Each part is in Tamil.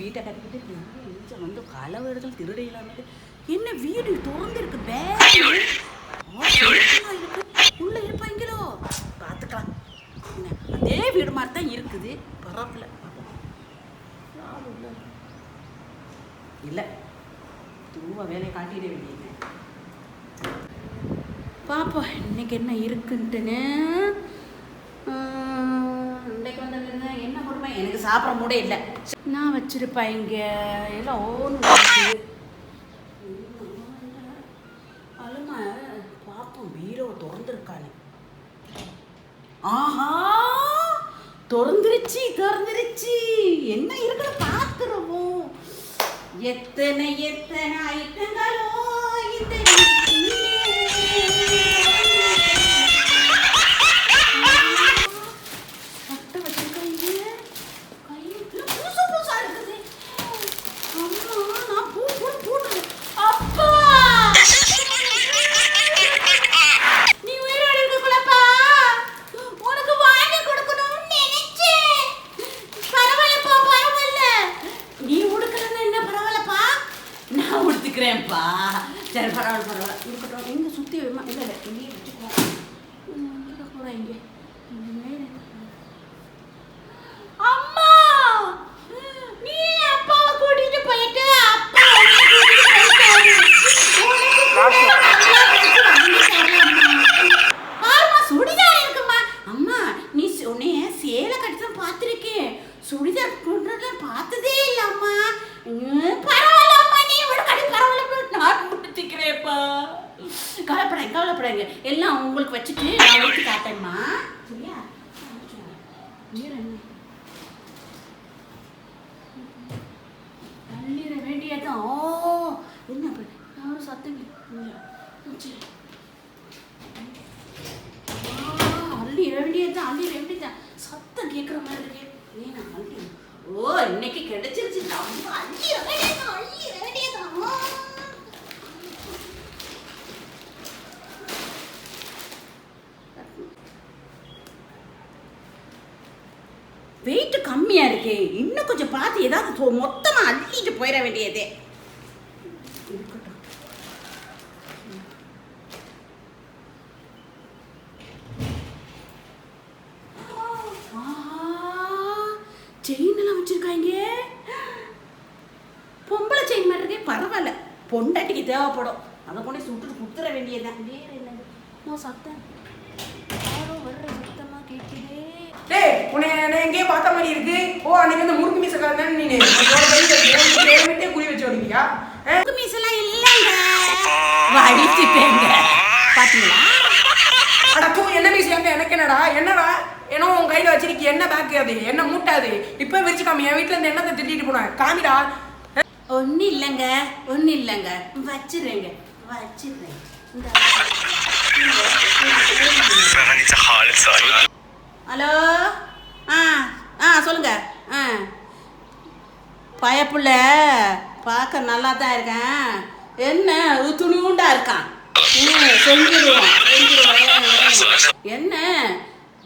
வீட்டை கட்டிக்கிட்டு கொஞ்சம் வந்து களவெடுதல் திருடையிலாமே என்ன வீடு திறந்துருக்கு? இருக்கு. உள்ள இருப்பாங்களோ பார்த்துக்கலாம் என்ன, அதே வீடு மாதிரி தான் இருக்குது. பரவாயில்ல. இல்லை. திரும்ப வேலையை காட்டிட வேண்டியது பாப்பா இன்னைக்கு என்ன இருக்குன்ட்டுன்னு. எனக்கு சாப்பிட மூட இல்லை. நான் வச்சிருப்பேன் இங்கே. எல்லாம் ஓன்னு பாப்போம் பீரோ திறந்துருக்கானு ஆஹா திறந்துருச்சு திறந்துருச்சு. என்ன இருக்குன்னு பார்த்துருவோம். எத்தனை எத்தனை உடுத்துக்கிறேன்ப்பா சரி பரவாயில்ல பரவாயில்ல. இருக்கட்டும். எங்க சுத்தி வைமா. இல்லை இல்லை இங்கேயே வச்சுக்குவோம். இருக்கக்கூடாது இங்கே. அம்மா! நீ அப்பாவை கூட்டிட்டு போயிட்டு அப்பா சுடிதார் இருக்கும்மா. அம்மா நீ உன்னைய சேலை கட்டிதான் பார்த்திருக்கேன். சுடிதார் கொண்டுலாம் பார்த்ததே இல்ல அம்மா நீ விட கடி பரவாயில்ல நான் முடிச்சுக்கிறேன்ப்பா கவலைப்படாங்க கவலைப்படாங்க எல்லாம் உங்களுக்கு வச்சுட்டு நான் வச்சு காட்டேன்மா சரியா வேற வேண்டியதான் ஓ என்ன யாரும் சத்தம் அள்ளி சரி. ஆ, அள்ளிட வேண்டியதான் வேண்டியதான் சத்தம் கேட்குற மாதிரி இருக்கே ஏன் நான் அள்ளி ஓ இன்னைக்கு கிடைச்சிருச்சு அள்ளி அள்ளிட வேண்டியதான் அள்ளிட வேண்டியதான் ஆ. வெயிட் கம்மியா இருக்கே. இன்னும் கொஞ்சம் பார்த்து ஏதாவது தொ- மொத்தமா அள்ளிட்டு போயிட வேண்டியதே. இருக்கட்டும். செயின் எல்லாம் வச்சிருக்காங்க பொம்பளை செயின் மாதிரி இருக்கே பரவாயில்ல. பொண்டாட்டிக்கு தேவைப்படும். அதை கொண்டு சுட்டு குத்துற வேண்டியதுதான். வேற என்னது? சத்தம் யாரோ வர்ற சத்தமா கேட்குதே டேய் உன்னை என்ன எங்கேயே பார்த்த மாதிரி இருக்கு. ஓ அன்னைக்கு அந்த முறுக்கு மீசை காரணம் நீ பேரமிட்டே குறி வச்சு விடுவியா முறுக்கு மீசெல்லாம் இல்லைங்க. வடிச்சிட்டேங்க பார்த்தீங்களா அடக்கும் என்ன மீசை? அங்கே எனக்கு என்னடா? என்னடா? ஏன்னா உன் கையில் வச்சிருக்கி என்ன பேக்கு அது? என்ன மூட்டாது இப்போ விரிச்சுக்காம என் வீட்டில் இருந்து என்னத்தை திட்டிட்டு போனாங்க காமிடா. ஒன்றும் இல்லைங்க. ஒன்றும் இல்லைங்க. வச்சிருங்க வச்சிருங்க ஹலோ? ஆ ஆ சொல்லுங்க. ஆ. பயப்புள்ள பார்க்க நல்லா தான் இருக்கேன். என்ன துணிவுண்டா இருக்கான். ம், என்ன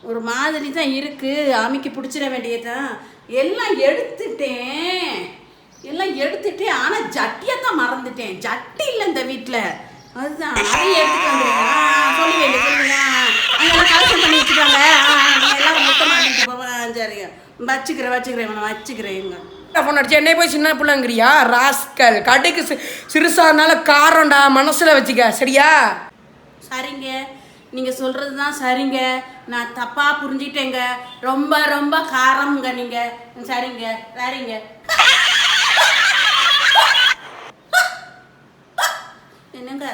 ஒரு மாதிரி தான் இருக்கு. அமைக்கு பிடிச்சிட வேண்டியதுதான். எல்லாம் எடுத்துட்டேன். எல்லாம் எடுத்துட்டேன் ஆனால் ஜட்டியை தான் மறந்துட்டேன். ஜட்டி இல்லை இந்த வீட்டில் அதுதான் அதை எடுத்துட்டு வந்துடுங்க ஆ, சொல்லி வைங்க சொல்லுங்க அங்கெல்லாம் கலெக்ஷன் பண்ணி வச்சுட்டாங்க ஆ, நீங்க எல்லாம் மொத்தமாக வாங்கிட்டு போவேன் சரிங்க வச்சுக்கிறேன் வச்சுக்கிறேன் இவனை. வச்சுக்கிறேங்க ஃபோன் அடிச்சு? என்னை போய் சின்ன பிள்ளைங்கிறியா? ராஸ்கல். கடுக்கு சிறுசானால காரம்டா மனசுல வச்சுக்க. சரியா? சரிங்க. நீங்கள் சொல்கிறது தான் சரிங்க. நான் தப்பாக புரிஞ்சிட்டேங்க. ரொம்ப ரொம்ப காரம்ங்க நீங்கள் சரிங்க சரிங்க. என்னங்க?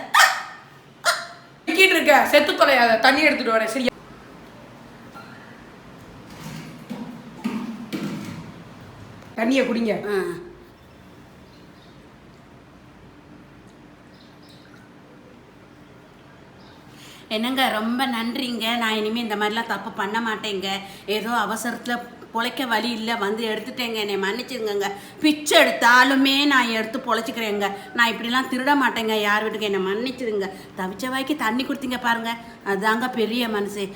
இருக்க. செத்து தொலையாத. தண்ணி எடுத்துட்டு வரேன். சரியா? தண்ணியை குடிங்க. என்னங்க ரொம்ப நன்றிங்க. நான் இனிமேல் இந்த மாதிரிலாம் தப்பு பண்ண மாட்டேங்க. ஏதோ அவசரத்தில் பொழைக்க வழி இல்லை வந்து எடுத்துட்டேங்க. என்னை மன்னிச்சிருங்கங்க. பிச்சை எடுத்தாலுமே நான் எடுத்து பொழைச்சிக்கிறேங்க. நான் இப்படிலாம் திருட மாட்டேங்க. யார் வீட்டுக்கு என்னை மன்னிச்சிருங்க. தவிச்ச வாய்க்கு தண்ணி கொடுத்தீங்க பாருங்க. அதாங்க பெரிய மனசு.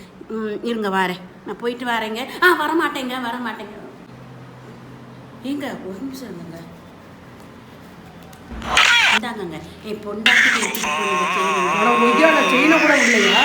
இருங்க வாரேன். நான் போயிட்டு வரேங்க. ஆ வரமாட்டேங்க வரமாட்டேங்க. ஏங்க ஒரு நிமிஷம் இருங்க. இந்தாங்கங்க என் பொண்டாட்டி கூட இல்லையா?